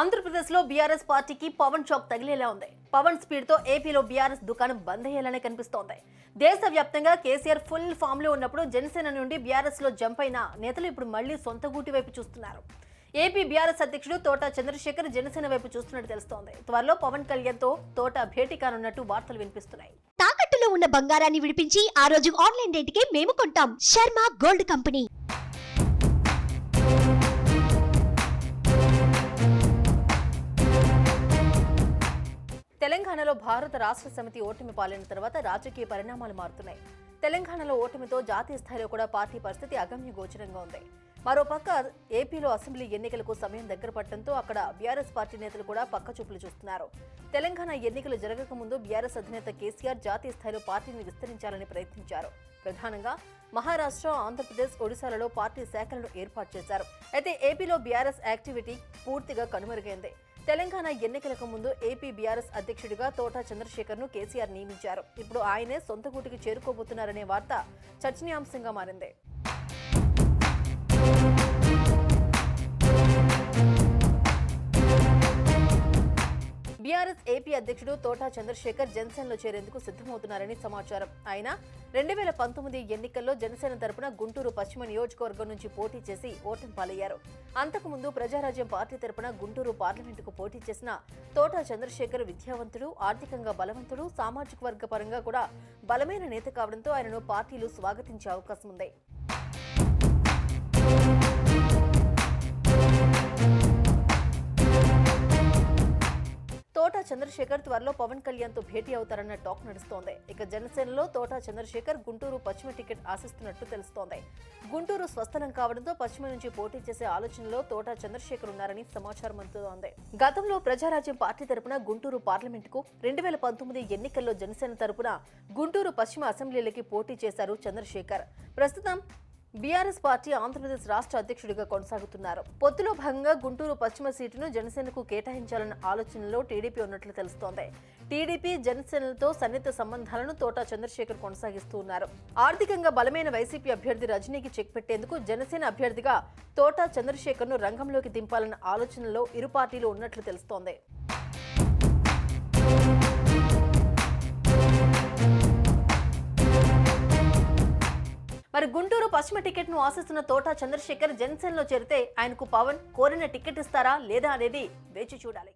ఆంధ్రప్రదేశ్లో బీఆర్ఎస్ పార్టీకి పవన్ షాక్ తగిలేలా ఉంది. పవన్ స్పీడ్తో ఏపీలో బీఆర్ఎస్ దుకాణం బంద్ అయ్యేలానే కనిపిస్తోంది. దేశవ్యాప్తంగా కేసీఆర్ ఫుల్ ఫామ్లో ఉన్నప్పుడు జనసేన నుండి బీఆర్ఎస్లో జంప్ అయిన నేతలు ఇప్పుడు మళ్ళీ సొంత గూటి వైపు చూస్తున్నారు. ఏపీ బీఆర్ఎస్ అధ్యక్షుడు తోట చంద్రశేఖర్ జనసేన వైపు చూస్తున్నట్టు తెలుస్తోంది. త్వరలో పవన్ కళ్యాణ్తో తోట భేటీ కానున్నట్టు వార్తలు వినిపిస్తున్నాయి. తాకట్టులో ఉన్న బంగారాన్ని విడిపించి ఆ రోజు ఆన్లైన్ రేటుకే మేము కొంటాం. Sharma gold company. తెలంగాణలో భారత రాష్ట్ర సమితి ఓటమి పాలైన తర్వాత రాజకీయ పరిణామాలు మారుతున్నాయి. తెలంగాణలో ఓటమితో జాతీయ స్థాయిలో కూడా పార్టీ పరిస్థితి అగమ్య గోచరంగా ఉంది. మరోపక్క ఏపీలో అసెంబ్లీ ఎన్నికలకు సమయం దగ్గర పడటంతో అక్కడ బీఆర్ఎస్ పార్టీ నేతలు కూడా పక్క చూపులు చూస్తున్నారు. తెలంగాణ ఎన్నికలు జరగకముందు బీఆర్ఎస్ అధినేత కేసీఆర్ జాతీయ స్థాయిలో పార్టీని విస్తరించాలని ప్రయత్నించారు. ప్రధానంగా మహారాష్ట్ర ఆంధ్రప్రదేశ్ ఒడిశాలలో పార్టీ శాఖలను ఏర్పాటు చేశారు. అయితే ఏపీలో బీఆర్ఎస్ యాక్టివిటీ పూర్తిగా కనుమరుగైంది. తెలంగాణ ఎన్నికలకు ముందు ఏపీ బీఆర్ఎస్ అధ్యక్షుడిగా తోటా చంద్రశేఖర్ను కేసీఆర్ నియమించారు. ఇప్పుడు ఆయనే సొంత గూటికి చేరుకోబోతున్నారనే వార్త చర్చనీయాంశంగా మారింది. బీఆర్ఎస్ ఏపీ అధ్యక్షుడు తోటా చంద్రశేఖర్ జనసేనలో చేరేందుకు సిద్ధమవుతున్నారని సమాచారం. ఆయన రెండు వేల పంతొమ్మిది ఎన్నికల్లో జనసేన తరపున గుంటూరు పశ్చిమ నియోజకవర్గం నుంచి పోటీ చేసి ఓటమి పాలయ్యారు. అంతకుముందు ప్రజారాజ్యం పార్టీ తరపున గుంటూరు పార్లమెంటుకు పోటీ చేసిన తోటా చంద్రశేఖర్ విద్యావంతుడు ఆర్థికంగా బలవంతుడు సామాజిక వర్గ పరంగా కూడా బలమైన నేత కావడంతో ఆయనను పార్టీలు స్వాగతించే అవకాశం ఉంది. తోటా చంద్రశేఖర్ త్వరలో పవన్ కళ్యాణ్తో భేటీ అవుతారన్న టాక్ నడుస్తోంది. ఇక జనసేనలో తోటా చంద్రశేఖర్ గుంటూరు పశ్చిమ టికెట్ ఆశిస్తున్నట్టు తెలుస్తోంది. గుంటూరు స్వస్థలం కావడంతో పశ్చిమ నుంచి పోటీ చేసే ఆలోచనలో తోటా చంద్రశేఖర్ ఉన్నారని సమాచారం అందుతోంది. గతంలో ప్రజారాజ్యం పార్టీ తరపున గుంటూరు పార్లమెంటుకు రెండు వేల పంతొమ్మిది ఎన్నికల్లో జనసేన తరపున గుంటూరు పశ్చిమ అసెంబ్లీలకి పోటీ చేశారు చంద్రశేఖర్. ప్రస్తుతం బీఆర్ఎస్ పార్టీ ఆంధ్రప్రదేశ్ రాష్ట్ర అధ్యక్షుడిగా కొనసాగుతున్నారు. పొత్తులో భాగంగా గుంటూరు పశ్చిమ సీటును జనసేనకు కేటాయించాలన్న ఆలోచనలో టీడీపీ ఉన్నట్లు తెలుస్తోంది. టీడీపీ జనసేనలతో సన్నిహిత సంబంధాలను తోటా చంద్రశేఖర్ కొనసాగిస్తూ ఉన్నారు. ఆర్థికంగా బలమైన వైసీపీ అభ్యర్థి రజనీకి చెక్ పెట్టేందుకు జనసేన అభ్యర్థిగా తోటా చంద్రశేఖర్ను రంగంలోకి దింపాలన్న ఆలోచనలో ఇరు పార్టీలు ఉన్నట్లు తెలుస్తోంది. మరి గుంటూరు పశ్చిమ టికెట్ను ఆశిస్తున్న తోటా చంద్రశేఖర్ జనసేనలో చేరితే ఆయనకు పవన్ కోరిన టికెట్ ఇస్తారా లేదా అనేది వేచి చూడాలి.